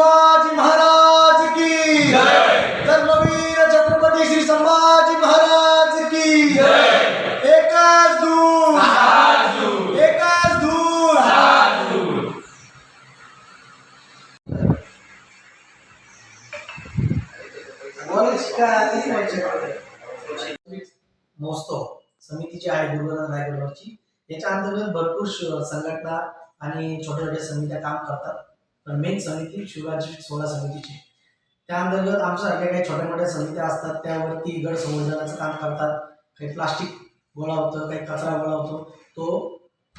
शिवाजी महाराज की धर्मवीर छत्रपती श्री संभाजी महाराज की एकच दूर एकच दूर महोत्सव समिती जी आहे गुरुग्राम रायगडवरची. याच्या अंतर्गत भरपूर संघटना आणि छोट्या छोट्या समित्या काम करतात. मेन समिती शिवराज सोळा समितीची. त्या अंतर्गत आमच्यासारख्या काही छोट्या मोठ्या समित्या असतात त्यावरती गड संवर्धनाचं काम करतात. काही प्लास्टिक गोळा होतं काही कचरा गोळा होतो. तो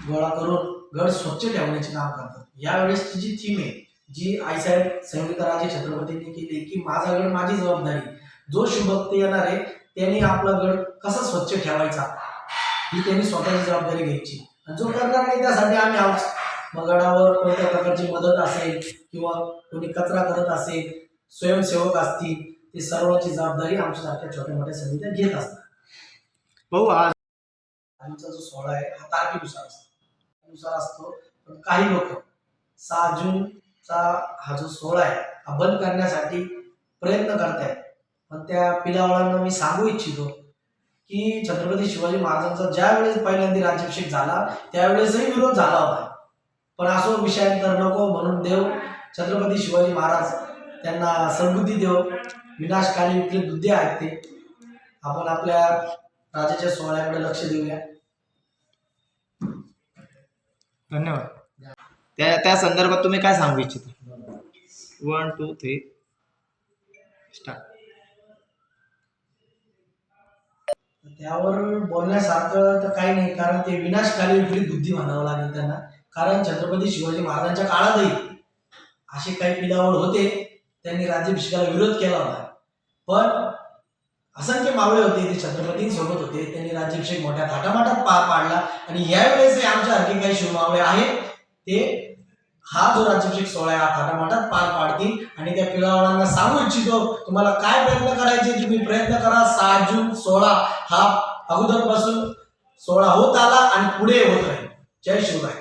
गोळा करून गड स्वच्छ ठेवण्याचे काम करतात. यावेळेसची जी थीम आहे जी आईसाहेब संयुक्तराजे छत्रपतींनी केली की माझा गड माझी जबाबदारी. जो शुभक्त येणार आहे त्यांनी आपला गड कसा स्वच्छ ठेवायचा? ही त्यांनी स्वतःची जबाबदारी घ्यायची. आणि जो करणार नाही त्यासाठी आम्ही आहोत मग गडावर कोणत्या प्रकारची मदत असेल किंवा कोणी कचरा करत असेल स्वयंसेवक असतील ते सर्वांची जबाबदारी आमच्यासारख्या छोट्या मोठ्या समित्या घेत असतात. भाऊ आज आमचा जो सोहळा आहे हा तारखेनुसार असतो. नुसार असतो पण काही लोक सहा जूनचा हा जो सोहळा आहे हा बंद करण्यासाठी प्रयत्न करतायत. पण त्या पिलावळांना मी सांगू इच्छितो की छत्रपती शिवाजी महाराजांचा ज्या वेळेस पहिल्यांदा राज्याभिषेक झाला त्यावेळेसही विरोध झाला होता. पण असो विषयांतर नको म्हणून देव छत्रपती शिवाजी महाराज त्यांना सद्बुद्धी देव विनाशकाली विपरीत बुद्धी आहेत ते. आपण आपल्या राजाच्या सोहळ्याकडे लक्ष देऊया. धन्यवाद. त्या त्या संदर्भात तुम्ही काय सांगू इच्छिता? वन टू थ्री स्टार्ट त्यावर बोलण्यासारखं तर काही नाही कारण ते विनाशकारी विपरीत बुद्धी म्हणावं लागेल त्यांना. कारण छत्रपती शिवाजी महाराजांच्या काळातही असे काही पिलावळ होते त्यांनी राज्याभिषेकाला विरोध केला होता. पण असंख्य मावळे होते ते छत्रपतींसोबत होते त्यांनी राज्याभिषेक मोठ्या थाटामाटात पार पाडला. आणि यावेळेस आमच्यासारखे काही शिवमावळे आहेत ते हा जो राज्याभिषेक सोहळा आहे हा थाटामाटात पार पाडतील. आणि त्या पिलावळांना सांगू इच्छितो तुम्हाला काय प्रयत्न करायचे? तुम्ही प्रयत्न करा सहा जून सोळा हा अगोदरपासून सोहळा होत आला आणि पुढे होत राहील. जय शिवराय.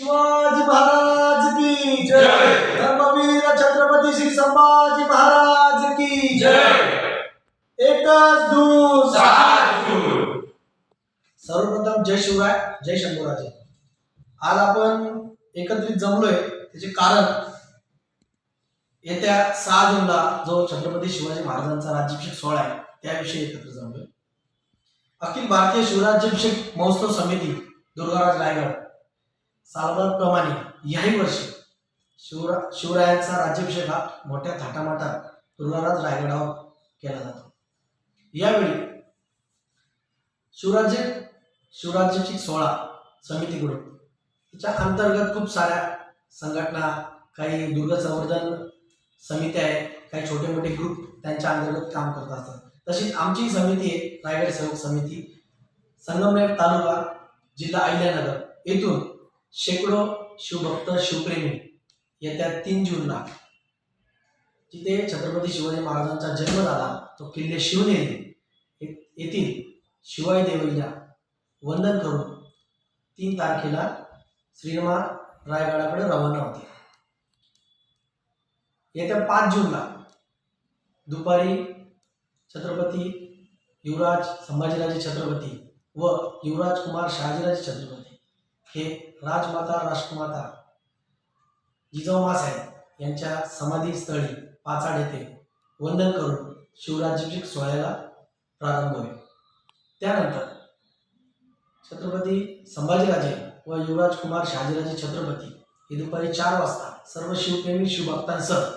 शिवाजी महाराज की जय। धर्मवीर छत्रपती श्री संभाजी महाराज की जय। एकच दूर सर्वप्रथम जय शिवराय जय शंभूराजे. आज आपण एकत्रित जमलोय त्याचे कारण. येत्या सहा जूनला जो छत्रपती शिवाजी महाराजांचा राज्याभिषेक सोहळा आहे त्याविषयी एकत्र जमलोय. अखिल भारतीय शिवराज्याभिषेक महोत्सव समिती दुर्गाराज रायगड. सालबादप्रमाणे याही वर्षी शिवरा शिवरायांचा राज्याभिषेक हा मोठ्या थाटामाटात दुर्गाराज रायगडावर केला जातो. यावेळी शिवराज्य सोळा सोहळा समितीकडून त्याच्या अंतर्गत खूप साऱ्या संघटना काही दुर्ग संवर्धन समित्या आहेत काही छोटे मोठे ग्रुप त्यांच्या अंतर्गत काम करत असतात. तशीच आमची समिती आहे रायगड सेवक समिती संगमनेर तालुका जिल्हा अहिल्यानगर. येथून शेकडो शिवभक्त शिवप्रेमी येत्या तीन जूनला जिथे छत्रपती शिवाजी महाराजांचा जन्म झाला तो किल्ले शिवनेरी येथील शिवाय देवीला वंदन करून तीन तारखेला श्रीमा रायगडाकडे रवाना होते येत्या पाच जूनला दुपारी छत्रपती युवराज संभाजीराजे छत्रपती व युवराज कुमार शहाजीराजे छत्रपती हे राजमाता राष्ट्रमाता जिजाऊ साहेब यांच्या समाधीस्थळी पाचाड येथे वंदन करून शिवराज्याभिषेक सोहळ्याला प्रारंभ होईल. त्यानंतर छत्रपती संभाजीराजे व युवराज कुमार शहाजीराजे छत्रपती हे दुपारी चार वाजता सर्व शिवप्रेमी शिवभक्तांसह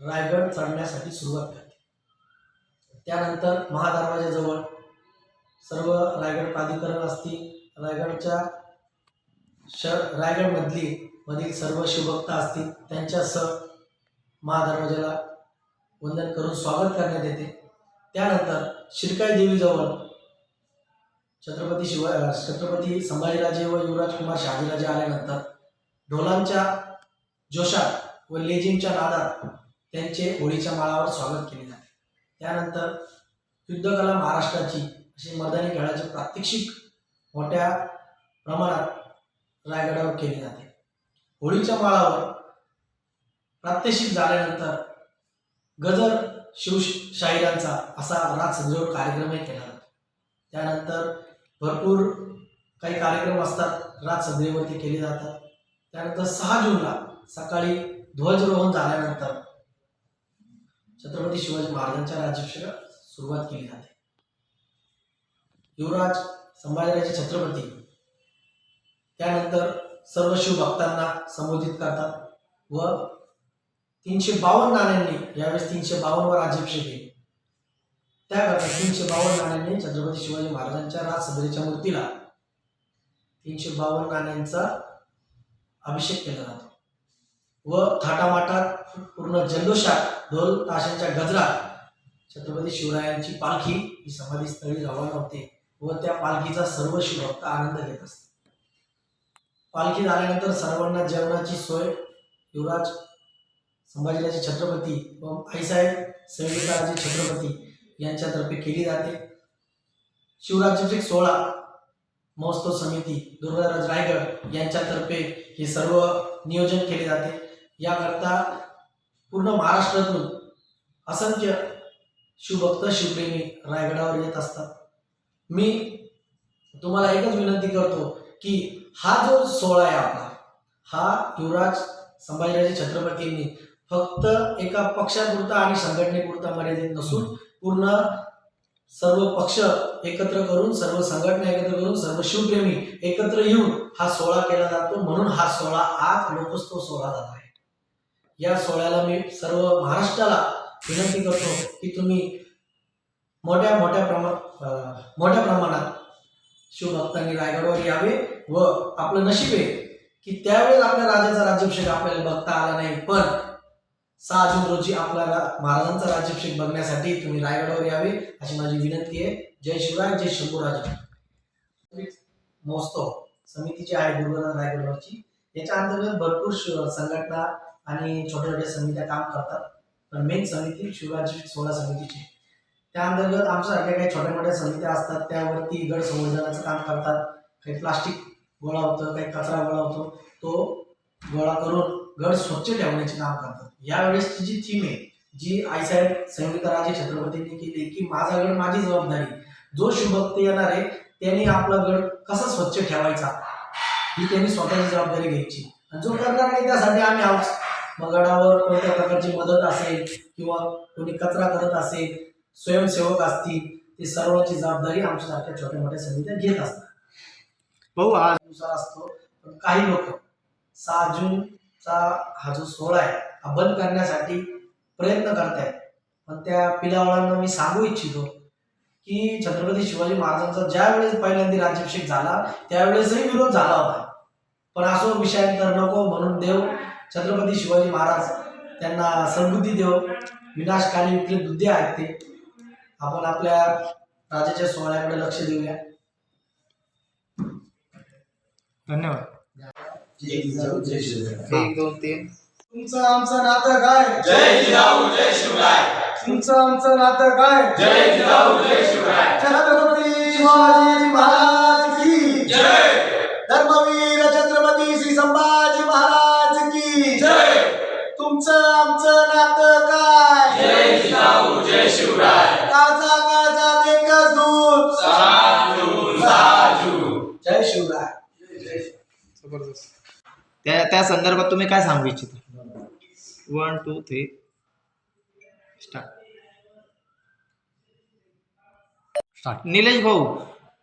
रायगड चढण्यासाठी सुरुवात करते त्यानंतर महादरवाजाजवळ सर्व रायगड प्राधिकरण असतील रायगडच्या श रायगडमधली मधील सर्व शिवभक्त असतील त्यांच्यासह महादरवाजाला वंदन करून स्वागत करण्यात येते. त्यानंतर शिरकाई देवीजवळ छत्रपती शिवाय छत्रपती संभाजीराजे व युवराज कुमार शहाजीराजे आल्यानंतर ढोलांच्या जोशात व लेझिमच्या नादात त्यांचे होळीच्या माळावर स्वागत केले जाते. त्यानंतर युद्धकला महाराष्ट्राची अशी मर्दानी खेळाचे प्रात्यक्षिक मोठ्या प्रमाणात रायगडावर केले जाते. होळीच्या माळावर प्रात्यक्षिक झाल्यानंतर गजर शिवशाहिरांचा असा राज कार्यक्रमही केला जातो. त्यानंतर भरपूर काही कार्यक्रम असतात राज केले जातात. त्यानंतर सहा जूनला सकाळी ध्वजरोहण झाल्यानंतर छत्रपती शिवाजी महाराजांच्या राज्याभिषेकाला सुरुवात केली जाते. युवराज संभाजीराजे छत्रपती त्यानंतर सर्व शिवभक्तांना संबोधित करतात. व तीनशे बावन्न नाण्यांनी यावेळेस तीनशे बावन्न राज्याभिषेक आहे त्याकरता तीनशे बावन्न नाण्यांनी छत्रपती शिवाजी महाराजांच्या राजसभेच्या मूर्तीला तीनशे बावन्न नाण्यांचा अभिषेक केला जातो. व थाटामाटात पूर्ण जल्लोषात ढोल ताशांच्या गजरात छत्रपती शिवरायांची पालखी ही समाधीस्थळी रवाना होते व त्या पालखीचा सर्व शिवभक्त आनंद घेत असतात. पालखी झाल्यानंतर सर्वांना जेवणाची सोय. युवराज संभाजीराजे छत्रपती व आईसाहेब संयुक्तराजे छत्रपती यांच्यातर्फे केली जाते. शिवराज्याभिषेक सोहळा महोत्सव समिती दुर्गाराज रायगड यांच्यातर्फे हे सर्व नियोजन केले जाते. याकरता पूर्ण महाराष्ट्रातून असंख्य शिवभक्त शिवप्रेमी रायगडावर येत असतात. मी तुम्हाला एकच विनंती करतो की हा जो सोहळा आहे आपला हा युवराज संभाजीराजे छत्रपतींनी फक्त एका पक्षापुरता आणि संघटनेपुरता मर्यादित नसून पूर्ण सर्व पक्ष एकत्र करून सर्व संघटना एकत्र करून सर्व शिवप्रेमी एकत्र येऊन हा सोहळा केला जातो. म्हणून हा सोहळा आज लोकोत्सव सोहळा जात आहे. या सोहळ्याला मी सर्व महाराष्ट्राला विनंती करतो की तुम्ही मोठ्या मोठ्या प्रमा मोठ्या प्रमाणात शिवभक्तांनी रायगडवर यावे व आपलं नशीब आहे की त्यावेळेस आपल्या राजाचा राज्याभिषेक आपल्याला बघता आला नाही. पण सहा जून रोजी आपला महाराजांचा राज्याभिषेक बघण्यासाठी तुम्ही रायगडावर यावे अशी माझी विनंती आहे. जय शिवराय जय शंभूराज महोत्सव समिती जी आहे दुर्गादास रायगडवरची याच्या अंतर्गत भरपूर शिव- संघटना आणि छोट्या छोट्या समित्या काम करतात. पण मेन समिती शिवराज सोळा समितीची त्या अंतर्गत आमच्यासारख्या काही छोट्या मोठ्या समित्या असतात त्यावरती गड संवर्धनाचं काम करतात. काही प्लास्टिक गोळा होतं काही कचरा गोळा होतो तो गोळा करून गड स्वच्छ ठेवण्याचे काम करतात. यावेळेसची जी थीम आहे जी आईसाहेब संयुक्तराजे छत्रपतींनी केली की माझा गड माझी जबाबदारी जो शुभक्त येणार आहे त्यांनी आपला गड कसा स्वच्छ ठेवायचा ही त्यांनी स्वतःची जबाबदारी घ्यायची. आणि जो करणार नाही त्यासाठी आम्ही आहोत. मग गडावर कोणत्या प्रकारची मदत असेल किंवा कोणी कचरा करत असेल स्वयंसेवक असतील ते सर्वांची जबाबदारी आमच्यासारख्या छोट्या मोठ्या समित्या घेत असतात. भाऊ आज नुसार असतो पण काही लोक सहा जूनचा हा जो सोहळा आहे हा बंद करण्यासाठी प्रयत्न करतायत. पण त्या पिलावळांना मी सांगू इच्छितो की छत्रपती शिवाजी महाराजांचा ज्या वेळेस पहिल्यांदा राज्याभिषेक झाला त्यावेळेसही विरोध झाला होता. पण असो विषयांतर नको म्हणून देव छत्रपती शिवाजी महाराज त्यांना सद्बुद्धी देव विनाशकाली बुद्धी आहेत ते. आपण आपल्या राजाच्या सोहळ्याकडे लक्ष देऊया. धन्यवाद. एक दोन तीन. तुमचं आमचं नातं काय? जय जिजाऊ जय शिवराय. तुमचं आमचं नातं काय? जय जिजाऊ जय शिवराय. छत्रपती शिवाजी. जबरदस्त. त्या त्या संदर्भात तुम्ही काय सांगू इच्छिता? One two three start Nilesh भाऊ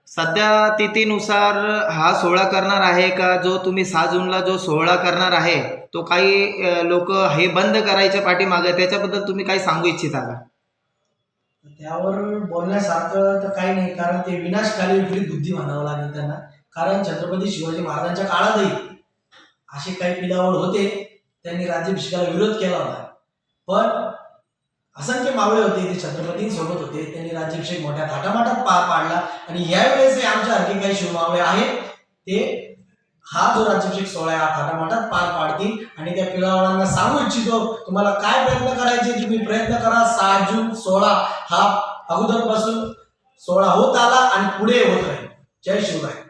सध्या तिथीनुसार हा सोहळा करणार आहे का? जो तुम्ही सहा जूनला जो सोहळा करणार आहे तो काही लोक हे बंद करायच्या पाठीमागे त्याच्याबद्दल तुम्ही काही सांगू इच्छिता का? त्यावर बोलण्यासारखं तर काही नाही कारण ते विनाशकाली विपरीत बुद्धी म्हणावं लागेल त्यांना. कारण छत्रपती शिवाजी महाराजांच्या काळातही असे काही पिलावड होते त्यांनी राज्याभिषेकाला विरोध केला होता. पण असंख्य मावळे होते ते छत्रपतींसोबत होते त्यांनी राज्याभिषेक मोठ्या थाटामाटात पार पाडला. आणि यावेळेस आमच्यासारखे काही शिवमावळे आहेत ते हा जो राज्याभिषेक सोहळा आहे हा थाटामाटात पार पाडतील. आणि त्या पिलावळांना सांगू इच्छितो तुम्हाला काय प्रयत्न करायचे तुम्ही प्रयत्न करा सहा जून सोळा हा अगोदरपासून सोहळा होत आला आणि पुढे होत राहील. जय शिवराय.